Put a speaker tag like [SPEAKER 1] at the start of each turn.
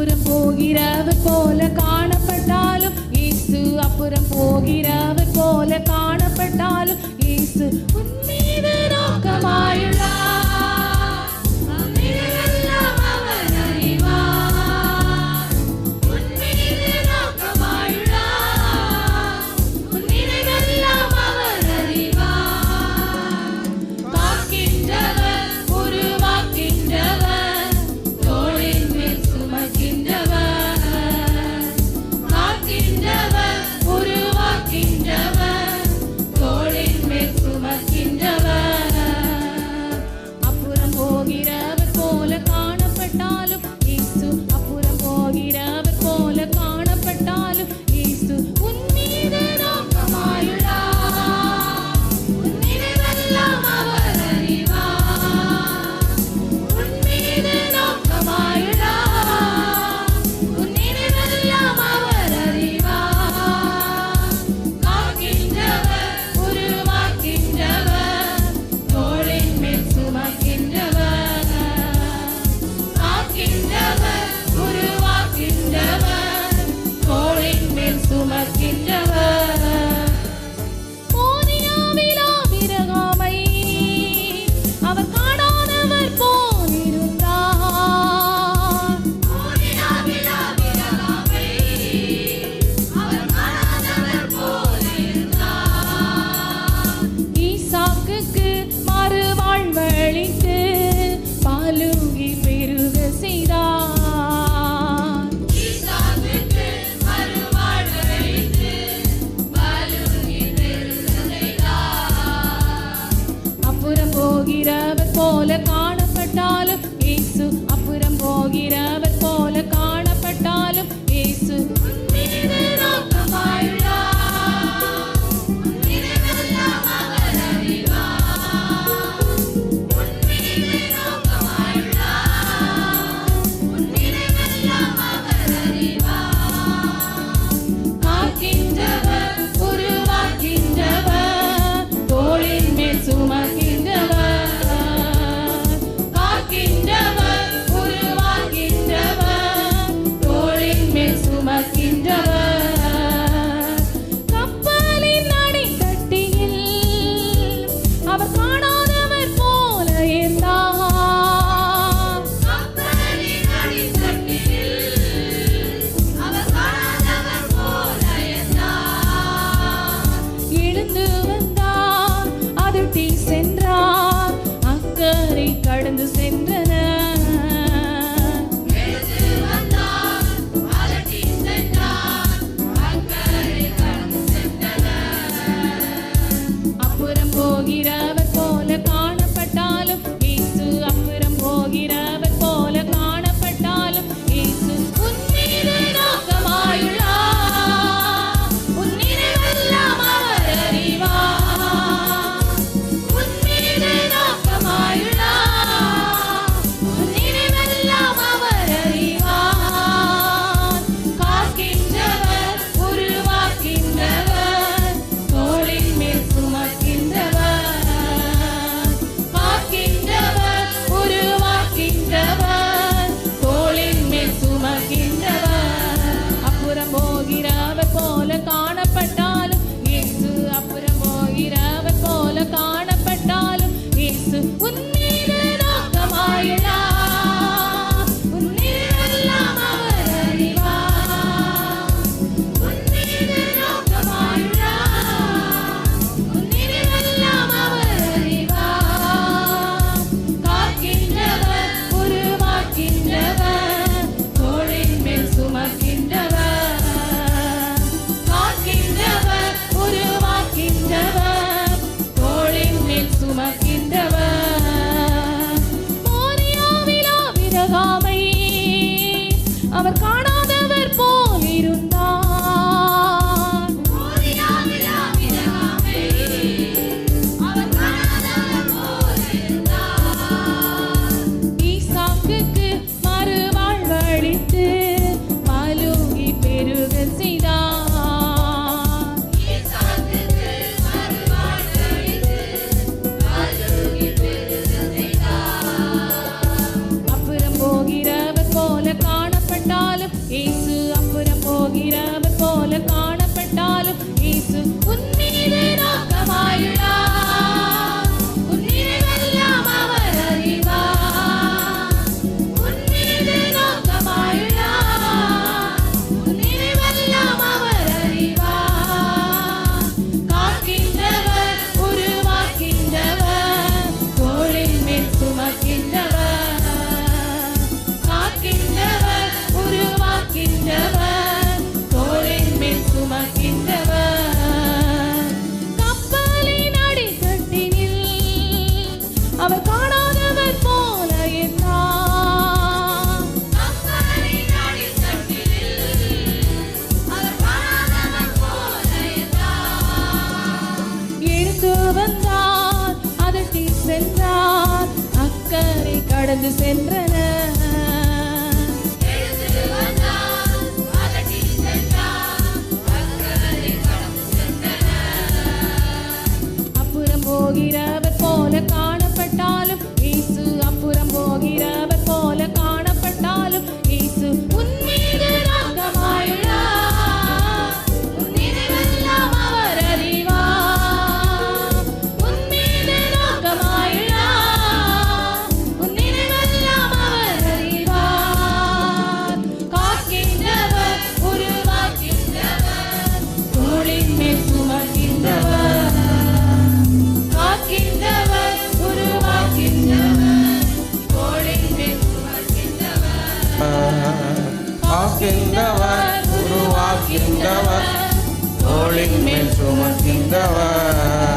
[SPEAKER 1] അപ്പുറം പോകിരാവ് പോലെ കാണപ്പെട്ടാലും ഈസു അപ്പുറം പോകിരാവ് പോലെ കാണപ്പെട്ടാലും ഈസ് ഉന്നീതനോക്കമായുള്ള போகிறவர் போல காணப்பட்டாலும் இயேசு அப்புறம் போகிறவர் அவர் கடந்து சென்றன. so much in the
[SPEAKER 2] world.